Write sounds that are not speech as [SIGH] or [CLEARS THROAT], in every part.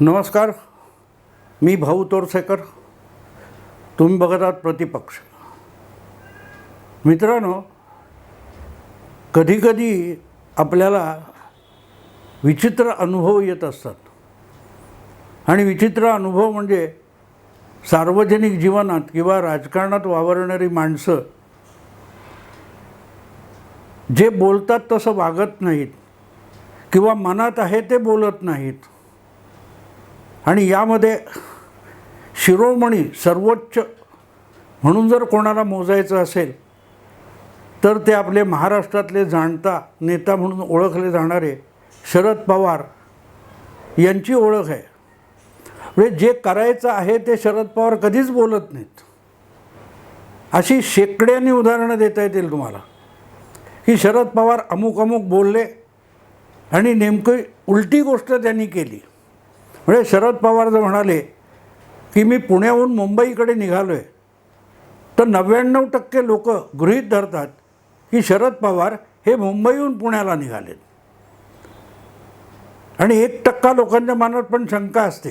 नमस्कार मी भाऊ तोरसेकर. तुम्ही बघत आहात प्रतिपक्ष. मित्रांनो कधीकधी आपल्याला विचित्र अनुभव येत असतात. आणि विचित्र अनुभव म्हणजे सार्वजनिक जीवनात किंवा राजकारणात वावरणारी माणसं जे बोलतात तसं वागत नाहीत किंवा मनात आहे ते बोलत नाहीत. आणि यामध्ये शिरोमणी सर्वोच्च म्हणून जर कोणाला मोजायचं असेल तर ते आपले महाराष्ट्रातले जाणता नेता म्हणून ओळखले जाणारे शरद पवार यांची ओळख आहे. म्हणजे जे करायचं आहे ते शरद पवार कधीच बोलत नाहीत. अशी शेकड्यांनी उदाहरणं देता येतील तुम्हाला. की शरद पवार अमुक अमुक बोलले आणि नेमकी उलटी गोष्ट त्यांनी केली. म्हणजे शरद पवार जर म्हणाले की मी पुण्याहून मुंबईकडे निघालो आहे तर नव्याण्णव टक्के लोक गृहीत धरतात की शरद पवार हे मुंबईहून पुण्याला निघालेत. आणि एक टक्का लोकांच्या मनात पण शंका असते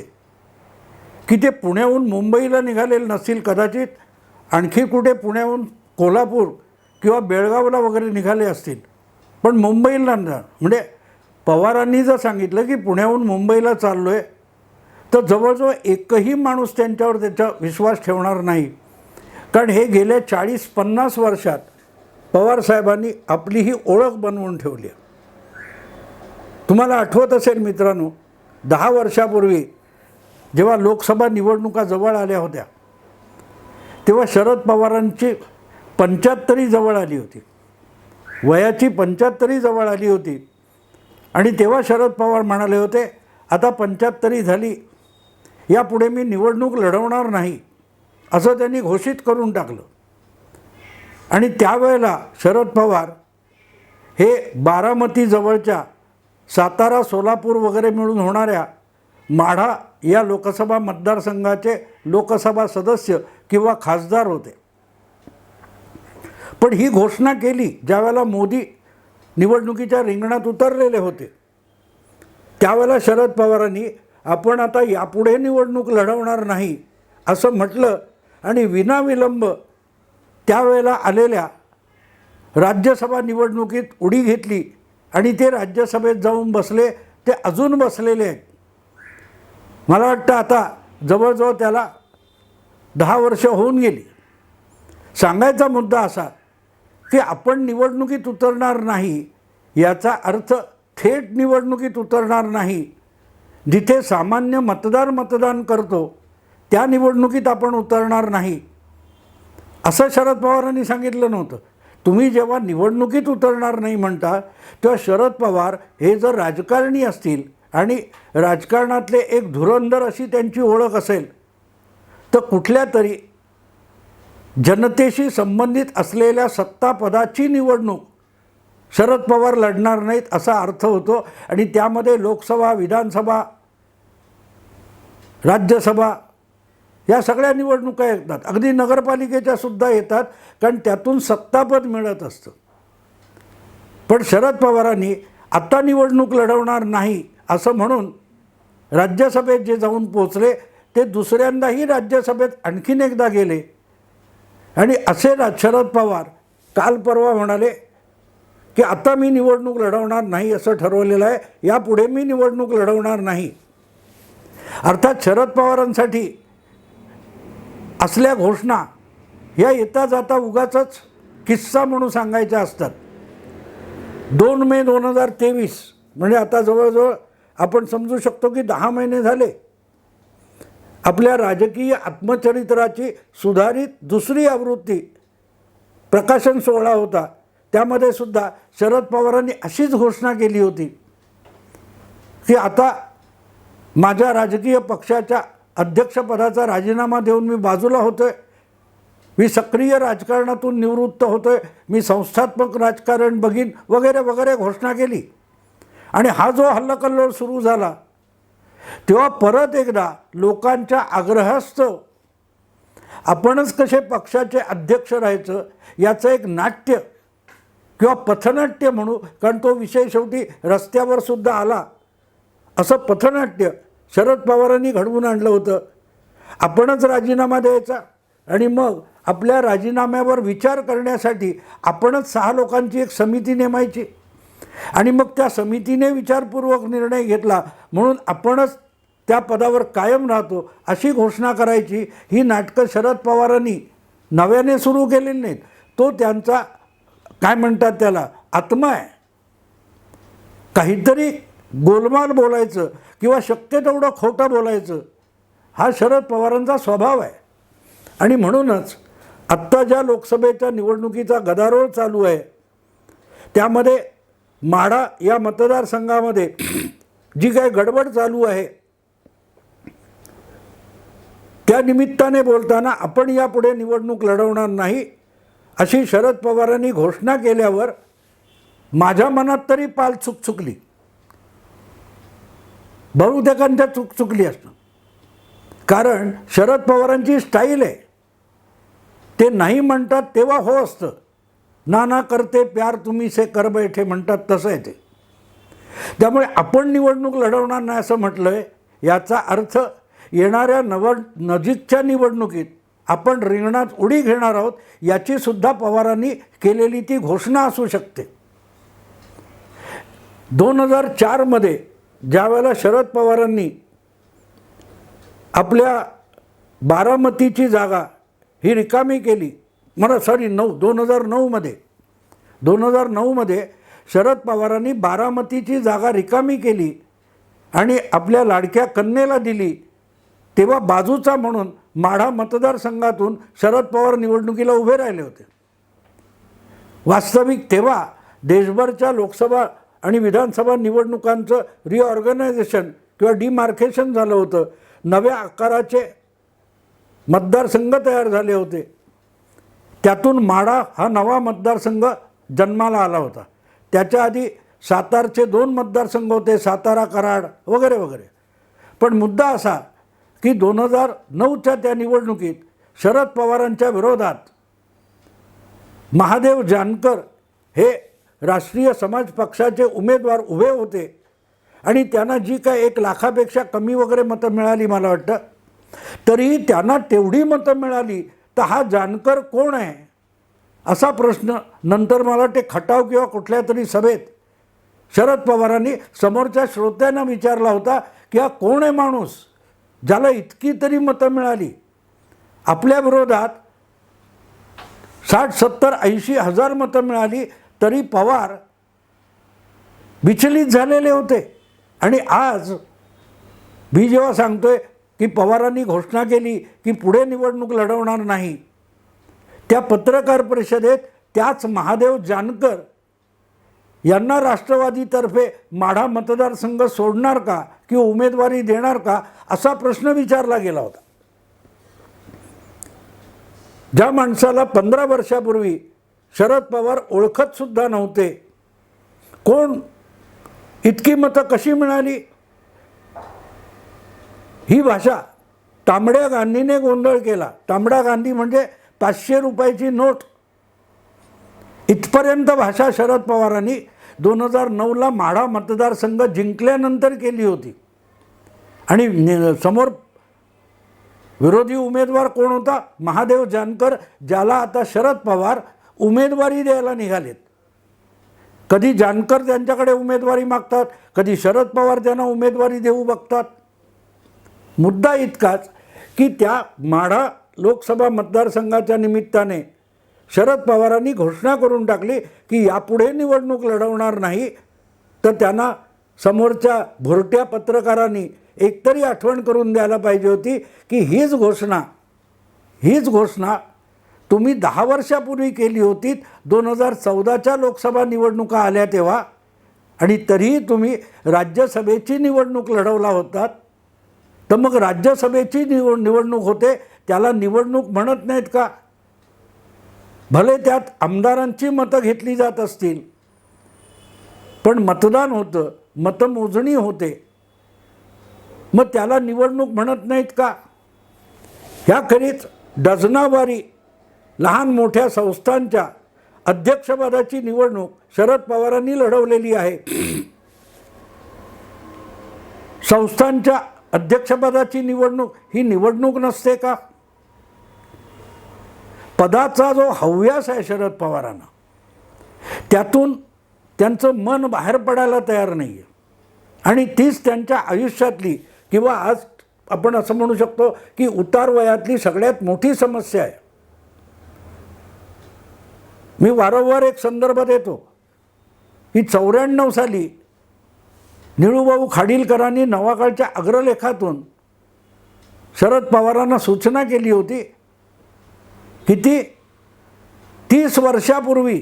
की ते पुण्याहून मुंबईला निघालेले नसतील कदाचित आणखी कुठे पुण्याहून कोल्हापूर किंवा बेळगावला वगैरे निघाले असतील. पण मुंबईला म्हणजे पवारांनी जर सांगितलं की पुण्याहून मुंबईला चाललो आहे तर जवळजवळ एकही माणूस त्यांच्यावर त्याचा विश्वास ठेवणार नाही. कारण हे गेल्या चाळीस पन्नास वर्षात पवारसाहेबांनी आपली ही ओळख बनवून ठेवली आहे. तुम्हाला आठवत असेल मित्रांनो दहा वर्षापूर्वी जेव्हा लोकसभा निवडणुका जवळ आल्या होत्या तेव्हा शरद पवारांची पंच्याहत्तरी जवळ आली होती. वयाची पंच्याहत्तरी जवळ आली होती. आणि तेव्हा शरद पवार म्हणाले होते आता पंच्याहत्तरी झाली यापुढे मी निवडणूक लढवणार नाही असं त्यांनी घोषित करून टाकलं. आणि त्यावेळेला शरद पवार हे बारामतीजवळच्या सातारा सोलापूर वगैरे मिळून होणाऱ्या माढा या लोकसभा मतदारसंघाचे लोकसभा सदस्य किंवा खासदार होते. पण ही घोषणा केली ज्यावेळेला मोदी निवडणुकीच्या रिंगणात उतरलेले होते त्यावेळेला शरद पवारांनी आपण आता यापुढे निवडणूक लढवणार नाही असं म्हटलं आणि विनाविलंब त्यावेळेला आलेल्या राज्यसभा निवडणुकीत उडी घेतली आणि ते राज्यसभेत जाऊन बसले ते अजून बसलेले आहेत. मला वाटतं आता जवळजवळ त्याला दहा वर्ष होऊन गेली. सांगायचा मुद्दा असा की आपण निवडणुकीत उतरणार नाही याचा अर्थ थेट निवडणुकीत उतरणार नाही जिथे सामान्य मतदार मतदान करतो त्या निवडणुकीत आपण उतरणार नाही. असं शरद पवारांनी सांगितलं नव्हतं. तुम्ही जेव्हा निवडणुकीत उतरणार नाही म्हणता तेव्हा शरद पवार हे जर राजकारणी असतील आणि राजकारणातले एक धुरंधर अशी त्यांची ओळख असेल तर कुठल्या तरी जनतेशी संबंधित असलेल्या सत्तापदाची निवडणूक शरद पवार लढणार नाहीत असा अर्थ होतो. आणि त्यामध्ये लोकसभा विधानसभा राज्यसभा या सगळ्या निवडणुका येतात. अगदी नगरपालिकेच्या सुद्धा येतात कारण त्यातून सत्तापद मिळत असतं. पण शरद पवारांनी आत्ता निवडणूक लढवणार नाही असं म्हणून राज्यसभेत जे जाऊन पोचले ते दुसऱ्यांदाही राज्यसभेत आणखीन एकदा गेले. आणि असे शरद पवार काल परवा म्हणाले की आता मी निवडणूक लढवणार नाही असं ठरवलेलं आहे यापुढे मी निवडणूक लढवणार नाही. अर्थात शरद पवारांसाठी असल्या घोषणा या येता जाता उगाच किस्सा म्हणून सांगायच्या असतात. दोन मे दोन हजार तेवीस म्हणजे आता जवळजवळ आपण समजू शकतो की दहा महिने झाले. आपल्या राजकीय आत्मचरित्राची सुधारित दुसरी आवृत्ती प्रकाशन सोहळा होता. त्यामध्ये सुद्धा शरद पवारांनी अशीच घोषणा केली होती की आता माझ्या राजकीय पक्षाच्या अध्यक्षपदाचा राजीनामा देऊन मी बाजूला होतो आहे मी सक्रिय राजकारणातून निवृत्त होतो आहे मी संस्थात्मक राजकारण बघीन वगैरे वगैरे घोषणा केली. आणि हा जो हल्लाकल्लोळ सुरू झाला तेव्हा परत एकदा लोकांच्या आग्रहास्तव आपणच कसे पक्षाचे अध्यक्ष राहायचं याचं एक नाट्य किंवा पथनाट्य म्हणू कारण तो विषय शेवटी रस्त्यावर सुद्धा आला. असं पथनाट्य शरद पवारांनी घडवून आणलं होतं. आपणच राजीनामा द्यायचा. आणि मग आपल्या राजीनाम्यावर विचार करण्यासाठी आपणच सहा लोकांची एक समिती नेमायची. आणि मग त्या समितीने विचारपूर्वक निर्णय घेतला. म्हणून आपणच त्या पदावर कायम राहतो अशी घोषणा करायची. ही नाटकं शरद पवारांनी नव्याने सुरू केलेली नाहीत. तो त्यांचा काय म्हणतात त्याला? आत्मा आहे. काहीतरी गोलमाल बोलायचं किंवा शक्य तेवढं खोटं बोलायचं हा शरद पवारांचा स्वभाव आहे. आणि म्हणूनच आत्ता ज्या लोकसभेच्या निवडणुकीचा गदारोळ चालू आहे त्यामध्ये माढा या मतदारसंघामध्ये [CLEARS THROAT] जी काही गडबड चालू आहे त्या निमित्ताने बोलताना आपण यापुढे निवडणूक लढवणार नाही अशी शरद पवारांनी घोषणा केल्यावर माझ्या मनात तरी पाल चुक चुकली. बहुतेकांच्या चूक चुकली असणं. कारण शरद पवारांची स्टाईल आहे. ते नाही म्हणतात तेव्हा हो असतं. नाना करते प्यार तुम्ही से कर बैठे म्हणतात तसं आहे ते. त्यामुळे आपण निवडणूक लढवणार नाही असं म्हटलं आहे याचा अर्थ येणाऱ्या नव नजीकच्या निवडणुकीत आपण रिंगणात उडी घेणार आहोत याचीसुद्धा पवारांनी केलेली ती घोषणा असू शकते. दोन हजार चारमध्ये ज्यावेळेला शरद पवारांनी आपल्या बारामतीची जागा ही रिकामी केली मला सॉरी नऊ दोन हजार नऊमध्ये दोन हजार नऊमध्ये शरद पवारांनी बारामतीची जागा रिकामी केली आणि आपल्या लाडक्या कन्येला दिली तेव्हा बाजूचा म्हणून माढा मतदारसंघातून शरद पवार निवडणुकीला उभे राहिले होते. वास्तविक तेव्हा देशभरच्या लोकसभा आणि विधानसभा निवडणुकांचं रिऑर्गनायझेशन किंवा डिमार्केशन झालं होतं. नव्या आकाराचे मतदारसंघ तयार झाले होते. त्यातून माढा हा नवा मतदारसंघ जन्माला आला होता. त्याच्या आधी सातारचे दोन मतदारसंघ होते सातारा कराड वगैरे वगैरे. पण मुद्दा असा की दोन हजार नऊच्या त्या निवडणुकीत शरद पवारांच्या विरोधात महादेव जानकर हे राष्ट्रीय समाज पक्षाचे उमेदवार उभे होते. आणि त्यांना जी काय एक लाखापेक्षा कमी वगैरे मतं मिळाली मला वाटतं तरीही त्यांना तेवढी मतं मिळाली तर हा जानकर कोण आहे? असा प्रश्न नंतर मला वाटते खटाव किंवा कुठल्या तरी सभेत शरद पवारांनी समोरच्या श्रोत्यांना विचारला होता की हा कोण आहे माणूस? ज्याला इतकी तरी मतं मिळाली. आपल्या विरोधात साठ सत्तर ऐंशी हजार मतं मिळाली तरी पवार विचलित झालेले होते. आणि आज मी जेव्हा सांगतोय की पवारांनी घोषणा केली की पुढे निवडणूक लढवणार नाही त्या पत्रकार परिषदेत त्याच महादेव जानकर यांना राष्ट्रवादीतर्फे माढा मतदारसंघ सोडणार का? किंवा उमेदवारी देणार का? असा प्रश्न विचारला गेला होता. ज्या माणसाला पंधरा वर्षापूर्वी शरद पवार ओळखतसुद्धा नव्हते कोण इतकी मतं कशी मिळाली? ही भाषा तांबड्या गांधीने गोंधळ केला. तांबडा गांधी म्हणजे पाचशे रुपयाची नोट. इथपर्यंत भाषा शरद पवारांनी दोन हजार नऊला माढा मतदारसंघ जिंकल्यानंतर केली होती. आणि समोर विरोधी उमेदवार कोण होता? महादेव जानकर ज्याला आता शरद पवार उमेदवारी द्यायला निघालेत. कधी जानकर त्यांच्याकडे उमेदवारी मागतात कधी शरद पवार त्यांना उमेदवारी देऊ बघतात. मुद्दा इतकाच की त्या माढा लोकसभा मतदारसंघाच्या निमित्ताने शरद पवारांनी घोषणा करून टाकली की यापुढे निवडणूक लढवणार नाही. तर त्यांना समोरच्या भुरट्या पत्रकारांनी एकतरी आठवण करून द्यायला पाहिजे होती की हीच घोषणा हीच घोषणा तुम्ही दहा वर्षापूर्वी केली होती दोन हजार चौदाच्या लोकसभा निवडणुका आल्या तेव्हा आणि तरीही तुम्ही राज्यसभेची निवडणूक लढवला होतात तर मग राज्यसभेची निवड निवडणूक होते त्याला निवडणूक म्हणत नाहीत का? भले त्यात आमदारांची मतं घेतली जात असतील पण मतदान होतं मतमोजणी होते. मग त्याला निवडणूक म्हणत नाहीत का? ह्याखेरीज डझनावारी लहान मोठ्या संस्थांच्या अध्यक्षपदाची निवडणूक शरद पवारांनी लढवलेली आहे. संस्थांच्या अध्यक्षपदाची निवडणूक ही निवडणूक नसते का? पदाचा जो हव्यास आहे शरद पवारांना त्यातून त्यांचं मन बाहेर पडायला तयार नाही आहे आणि तीच त्यांच्या आयुष्यातली किंवा आज आपण असं म्हणू शकतो की उतार वयातली सगळ्यात मोठी समस्या आहे. मी वारंवार एक संदर्भ देतो की चौऱ्याण्णव साली निळूभाऊ खाडीलकरांनी नवाकाळच्या अग्रलेखातून शरद पवारांना सूचना केली होती किती? तीस वर्षापूर्वी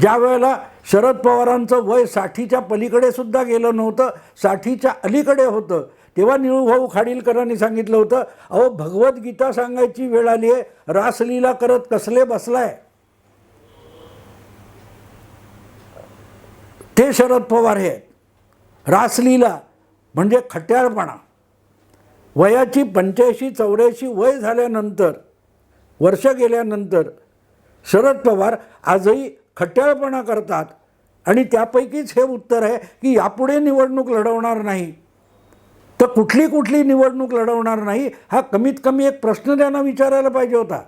ज्या वेळेला शरद पवारांचं वय साठीच्या पलीकडे सुद्धा गेलं नव्हतं साठीच्या अलीकडे होतं तेव्हा निळूभाऊ खाडीलकरांनी सांगितलं होतं अहो भगवद्गीता सांगायची वेळ आली आहे रासलीला करत कसले बसलाय? ते शरद पवार हे रासलीला म्हणजे खट्याळपणा. वयाची पंच्याऐंशी चौऱ्याऐंशी वय झाल्यानंतर वर्ष गेल्यानंतर शरद पवार आजही खट्याळपणा करतात आणि त्यापैकीच हे उत्तर आहे की यापुढे निवडणूक लढवणार नाही. तर कुठली कुठली निवडणूक लढवणार नाही हा कमीत कमी एक प्रश्न त्यांना विचारायला पाहिजे होता.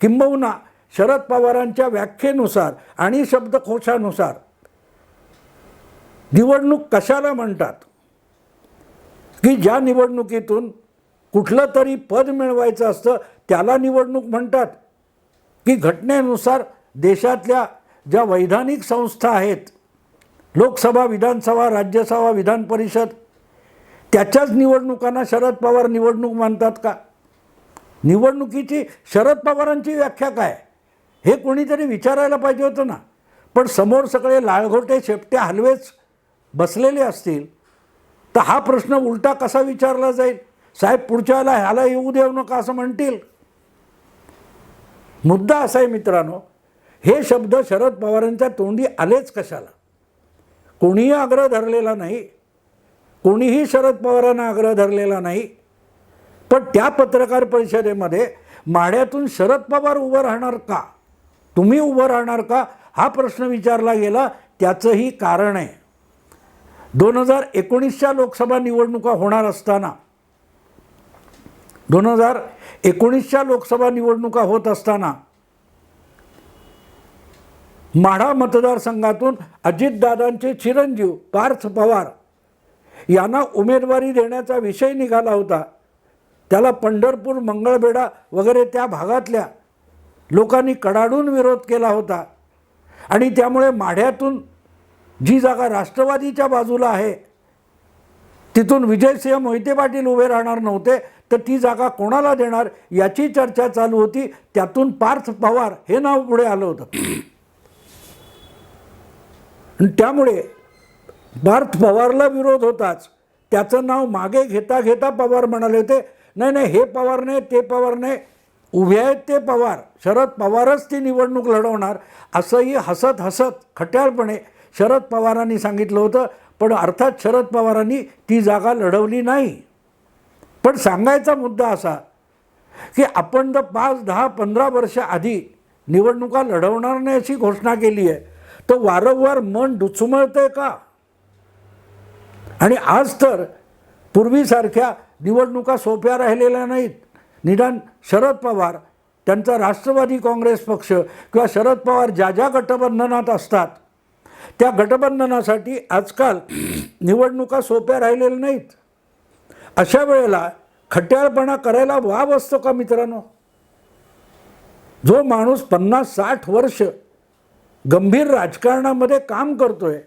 किंबहुना शरद पवारांच्या व्याख्येनुसार आणि शब्दकोशानुसार निवडणूक कशाला म्हणतात? की ज्या निवडणुकीतून कुठलं तरी पद मिळवायचं असतं त्याला निवडणूक म्हणतात. की घटनेनुसार देशातल्या ज्या वैधानिक संस्था आहेत लोकसभा विधानसभा राज्यसभा विधान परिषद त्याच्याच निवडणुकांना शरद पवार निवडणूक मानतात का? निवडणुकीची शरद पवारांची व्याख्या काय? हे कोणीतरी विचारायला पाहिजे होतं ना. पण समोर सगळे लाळघोटे शेपट्या हलवेच बसलेले असतील तर हा प्रश्न उलटा कसा विचारला जाईल? साहेब पुढच्याला ह्याला येऊ देऊ नका असं म्हणतील. मुद्दा असा आहे मित्रांनो हे शब्द शरद पवारांच्या तोंडी आलेच कशाला? कोणीही आग्रह धरलेला नाही कोणीही शरद पवारांना आग्रह धरलेला नाही पण त्या पत्रकार परिषदेमध्ये माड्यातून शरद पवार उभं राहणार का? तुम्ही उभं राहणार का? हा प्रश्न विचारला गेला त्याचंही कारण आहे. दोन हजार एकोणीसच्या लोकसभा निवडणुका होणार असताना दोन हजार एकोणीसच्या लोकसभा निवडणुका होत असताना माढा मतदारसंघातून अजितदादांचे चिरंजीव पार्थ पवार यांना उमेदवारी देण्याचा विषय निघाला होता. त्याला पंढरपूर मंगळबेडा वगैरे त्या भागातल्या लोकांनी कडाडून विरोध केला होता. आणि त्यामुळे माढ्यातून जी जागा राष्ट्रवादीच्या बाजूला आहे तिथून विजयसिंह मोहिते पाटील उभे राहणार नव्हते. तर ती जागा कोणाला देणार याची चर्चा चालू होती. त्यातून पार्थ पवार हे नाव पुढे आलं होतं. त्यामुळे पार्थ पवारला विरोध होताच. त्याचं नाव मागे घेता घेता पवार म्हणाले होते नाही नाही हे पवार नाही ते पवार नाही. उभे आहेत ते पवार. शरद पवारच ती निवडणूक लढवणार. असंही हसत हसत खट्याळपणे शरद पवारांनी सांगितलं होतं पण अर्थात शरद पवारांनी ती जागा लढवली नाही. पण सांगायचा मुद्दा असा की आपण जर पाच दहा पंधरा वर्ष आधी निवडणुका लढवणार नाही अशी घोषणा केली आहे तर वारंवार मन डुचमळतंय का? आणि आज तर पूर्वीसारख्या निवडणुका सोप्या राहिलेल्या नाहीत. निदान शरद पवार त्यांचा राष्ट्रवादी काँग्रेस पक्ष किंवा शरद पवार ज्या ज्या गटबंधनात असतात त्या गटबंधनासाठी आजकाल निवडणुका सोप्या राहिलेल्या नाहीत. अशा वेळेला खट्याळपणा करायला वाव असतो का मित्रांनो? जो माणूस पन्नास साठ वर्ष गंभीर राजकारणामध्ये काम करतोय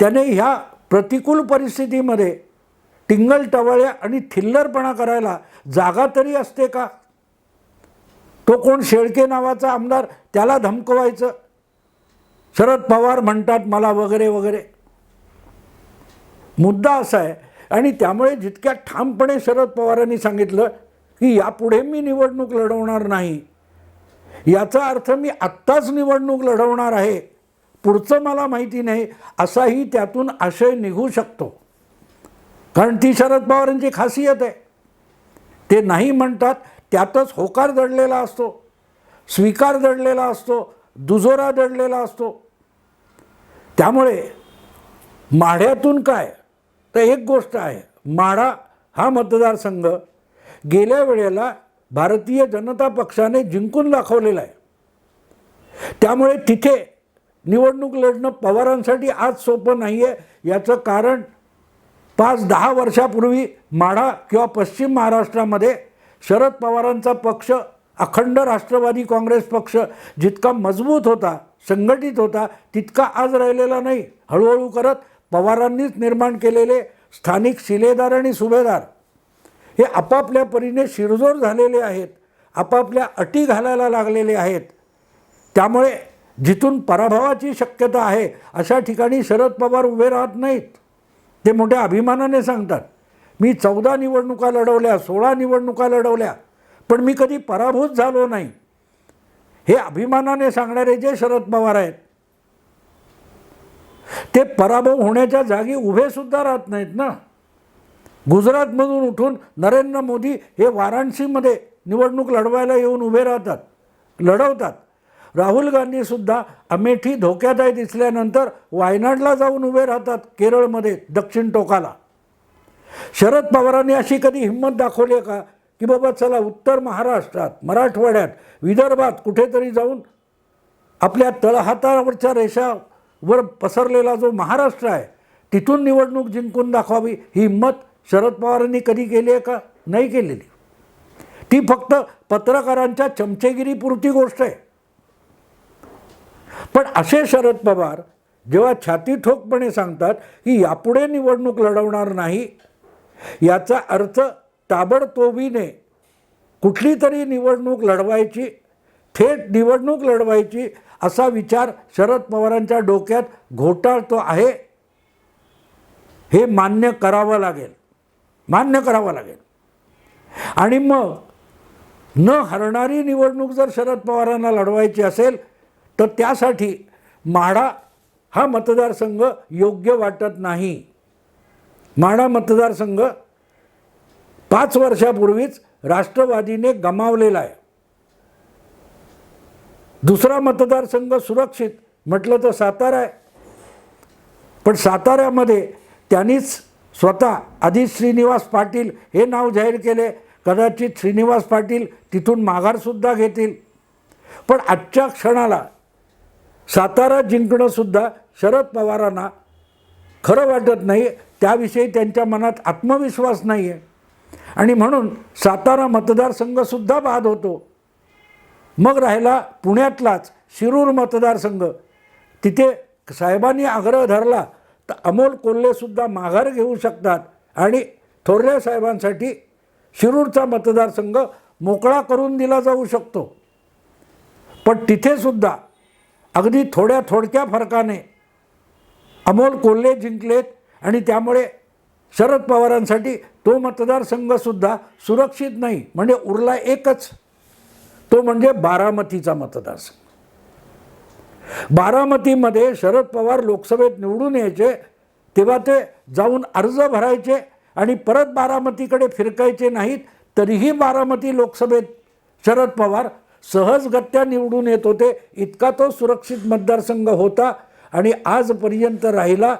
त्याने ह्या प्रतिकूल परिस्थितीमध्ये टिंगल टवळ्या आणि थिल्लरपणा करायला जागा तरी असते का? तो कोण शेळके नावाचा आमदार त्याला धमकवायचं? शरद पवार म्हणतात मला वगैरे वगैरे. मुद्दा असा आहे आणि त्यामुळे जितक्या ठामपणे शरद पवारांनी सांगितलं की यापुढे मी निवडणूक लढवणार नाही. याचा अर्थ मी आत्ताच निवडणूक लढवणार आहे. पुढचं मला माहिती नाही असाही त्यातून आशय निघू शकतो. कारण ती शरद पवारांची खासियत आहे. ते नाही म्हणतात त्यातच होकार दडलेला असतो स्वीकार दडलेला असतो दुजोरा दडलेला असतो. त्यामुळे माढ्यातून काय तर एक गोष्ट आहे माढा हा मतदारसंघ गेल्या वेळेला भारतीय जनता पक्षाने जिंकून दाखवलेला आहे. त्यामुळे तिथे निवडणूक लढणं पवारांसाठी आज सोपं नाही आहे याचं कारण पाच दहा वर्षापूर्वी माढा किंवा पश्चिम महाराष्ट्रामध्ये शरद पवारांचा पक्ष अखंड राष्ट्रवादी काँग्रेस पक्ष जितका मजबूत होता संघटित होता तितका आज राहिलेला नाही हळूहळू करत पवारांनीच निर्माण केलेले स्थानिक शिलेदार आणि सुभेदार. हे आपापल्या परीने शिरजोर झालेले आहेत आपापल्या अटी घालायला लागलेले आहेत. त्यामुळे जिथून पराभवाची शक्यता आहे अशा ठिकाणी शरद पवार उभे राहत नाहीत. ते मोठ्या अभिमानाने सांगतात मी चौदा निवडणुका लढवल्या सोळा निवडणुका लढवल्या पण मी कधी पराभूत झालो नाही. हे अभिमानाने सांगणारे जे शरद पवार आहेत ते पराभव होण्याच्या जागी उभेसुद्धा राहत नाहीत ना. गुजरातमधून उठून नरेंद्र मोदी हे वाराणसीमध्ये निवडणूक लढवायला येऊन उभे राहतात लढवतात. राहुल गांधीसुद्धा अमेठी धोक्यात आहे दिसल्यानंतर वायनाडला जाऊन उभे राहतात केरळमध्ये दक्षिण टोकाला. शरद पवारांनी अशी कधी हिंमत दाखवली आहे का? की बाबा चला उत्तर महाराष्ट्रात मराठवाड्यात विदर्भात कुठेतरी जाऊन आपल्या तळहातावरच्या रेषा वर पसरलेला जो महाराष्ट्र आहे तिथून निवडणूक जिंकून दाखवावी ही हिंमत शरद पवारांनी कधी केली आहे का? नाही केलेली. ती फक्त पत्रकारांच्या चमचेगिरीपुरती गोष्ट आहे. पण असे शरद पवार जेव्हा छाती ठोकपणे सांगतात की यापुढे निवडणूक लढवणार नाही याचा अर्थ ताबडतोबीने कुठली तरी निवडणूक लढवायची थेट निवडणूक लढवायची असा विचार शरद पवारांच्या डोक्यात घोटाळतो आहे. हे मान्य करावं लागेल. मान्य करावं लागेल. आणि मग न हरणारी निवडणूक जर शरद पवारांना लढवायची असेल तर त्यासाठी माढा हा मतदारसंघ योग्य वाटत नाही. माढा मतदारसंघ पाच वर्षापूर्वीच राष्ट्रवादीने गमावलेला आहे. दुसरा मतदारसंघ सुरक्षित. म्हटलं तर सातारा आहे. पण साताऱ्यामध्ये त्यांनीच स्वतः आधी श्रीनिवास पाटील हे नाव जाहीर केले. कदाचित श्रीनिवास पाटील तिथून माघारसुद्धा घेतील. पण आजच्या क्षणाला सातारा जिंकणंसुद्धा शरद पवारांना खरं वाटत नाही. त्याविषयी त्यांच्या मनात आत्मविश्वास नाही आहे आणि म्हणून सातारा मतदारसंघसुद्धा बाद होतो. मग राहिला पुण्यातलाच शिरूर मतदारसंघ. तिथे साहेबांनी आग्रह धरला तर अमोल कोल्हेसुद्धा माघार घेऊ शकतात. आणि थोरल्या साहेबांसाठी शिरूरचा मतदारसंघ मोकळा करून दिला जाऊ शकतो. पण तिथेसुद्धा अगदी थोड्या थोडक्या फरकाने अमोल कोल्हे जिंकलेत आणि त्यामुळे शरद पवारांसाठी तो मतदारसंघसुद्धा सुरक्षित नाही. म्हणजे उरला एकच. तो म्हणजे बारामतीचा मतदारसंघ. बारामतीमध्ये शरद पवार लोकसभेत निवडून यायचे तेव्हा ते जाऊन अर्ज भरायचे आणि परत बारामतीकडे फिरकायचे नाहीत तरीही बारामती लोकसभेत शरद पवार सहजगत्या निवडून येत होते. इतका तो सुरक्षित मतदारसंघ होता आणि आजपर्यंत राहिला.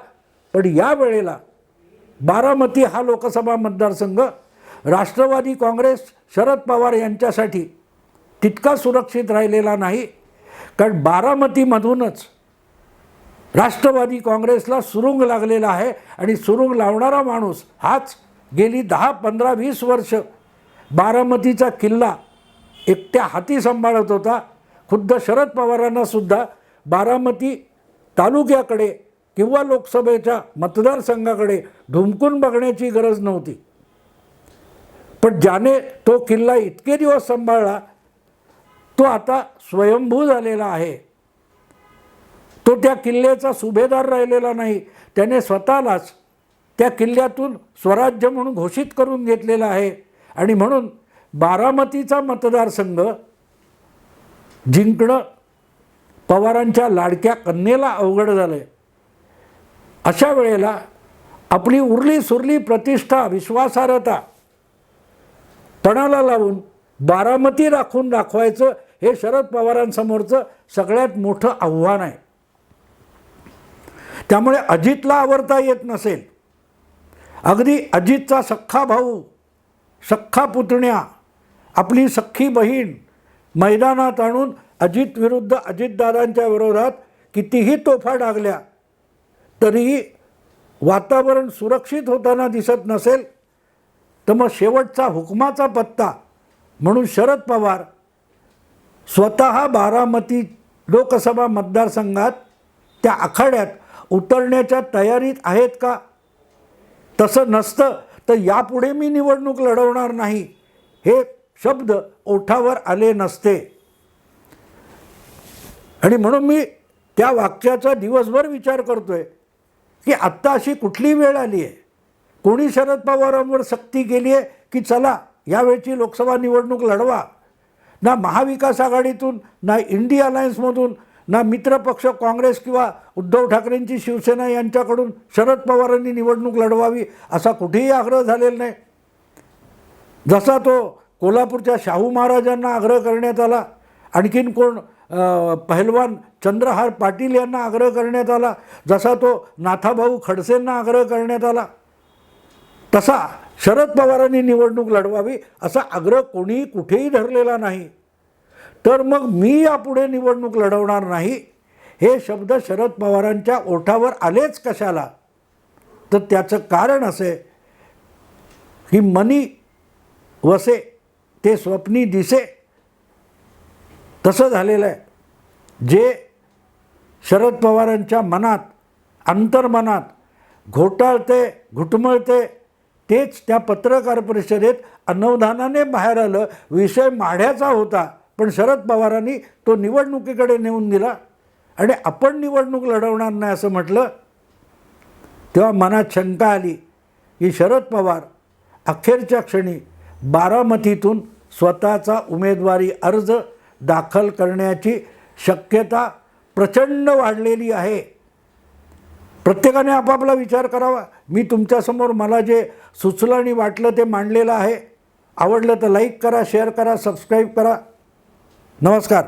पण या वेळेला बारामती हा लोकसभा मतदारसंघ राष्ट्रवादी काँग्रेस शरद पवार यांच्यासाठी तितका सुरक्षित राहिलेला नाही. कारण बारामतीमधूनच राष्ट्रवादी काँग्रेसला सुरुंग लागलेला आहे आणि सुरुंग लावणारा माणूस हाच गेली दहा पंधरा वीस वर्ष बारामतीचा किल्ला एकट्या हाती सांभाळत होता. खुद्द शरद पवारांनासुद्धा बारामती तालुक्याकडे किंवा लोकसभेच्या मतदारसंघाकडे धुमकून बघण्याची गरज नव्हती. पण ज्याने तो किल्ला इतके दिवस सांभाळला तो आता स्वयंभू झालेला आहे. तो त्या किल्ल्याचा सुभेदार राहिलेला नाही. त्याने स्वतःलाच त्या किल्ल्यातून स्वराज्य म्हणून घोषित करून घेतलेला आहे. आणि म्हणून बारामतीचा मतदारसंघ जिंकणं पवारांच्या लाडक्या कन्येला अवघड झालं आहे अशा वेळेला आपली उरली सुरली प्रतिष्ठा विश्वासार्हता तणाला लावून बारामती राखून दाखवायचं हे शरद पवारांसमोरचं सगळ्यात मोठं आव्हान आहे. त्यामुळे अजितला आवरता येत नसेल. अगदी अजितचा सख्खा भाऊ सख्खा पुतण्या आपली सख्खी बहीण मैदानात आणून अजित विरुद्ध अजितदादांच्या विरोधात कितीही तोफा डागल्या तरीही वातावरण सुरक्षित होताना दिसत नसेल तर मग शेवटचा हुकमाचा पत्ता म्हणून शरद पवार स्वतः बारामती लोकसभा मतदारसंघात त्या आखाड्यात उतरण्याच्या तयारीत आहेत का? तसं नसतं तर यापुढे मी निवडणूक लढवणार नाही हे शब्द ओठावर आले नसते. आणि म्हणून मी त्या वाक्याचा दिवसभर विचार करतोय की आत्ता अशी कुठली वेळ आली आहे कोणी शरद पवारांवर सक्ती केली आहे की चला यावेळची लोकसभा निवडणूक लढवा. ना महाविकास आघाडीतून ना इंडिया अलायन्समधून ना मित्रपक्ष काँग्रेस किंवा उद्धव ठाकरेंची शिवसेना यांच्याकडून शरद पवारांनी निवडणूक लढवावी असा कुठेही आग्रह झालेला नाही. जसा तो कोल्हापूरच्या शाहू महाराजांना आग्रह करण्यात आला आणखीन कोण पहलवान चंद्रहार पाटील यांना आग्रह करण्यात आला जसा तो नाथाभाऊ खडसेंना आग्रह करण्यात आला तसा शरद पवारांनी निवडणूक लढवावी असा आग्रह कोणीही कुठेही धरलेला नाही. तर मग मी यापुढे निवडणूक लढवणार नाही? हे शब्द शरद पवारांच्या ओठावर आलेच कशाला? तर त्याचं कारण असे की मनी वसे ते स्वप्नी दिसे. तसं झालेलं आहे. जे शरद पवारांच्या मनात अंतर्मनात घोटाळते घुटमळते तेच त्या पत्रकार परिषदेत अनवधानाने बाहेर आलं. विषय माढ्याचा होता. पण शरद पवारांनी तो निवडणुकीकडे नेऊन दिला. आणि आपण निवडणूक लढवणार नाही असं म्हटलं. तेव्हा मनात शंका आली की शरद पवार अखेरच्या क्षणी बारामतीतून स्वतःचा उमेदवारी अर्ज दाखल करण्याची शक्यता प्रचंड वाढलेली आहे. प्रत्येकाने आपापला विचार करावा. मी तुमच्यासमोर मला जे सुचलं आणि वाटलं ते मांडलेलं आहे. आवडलं तर लाईक करा शेअर करा सबस्क्राईब करा. नमस्कार.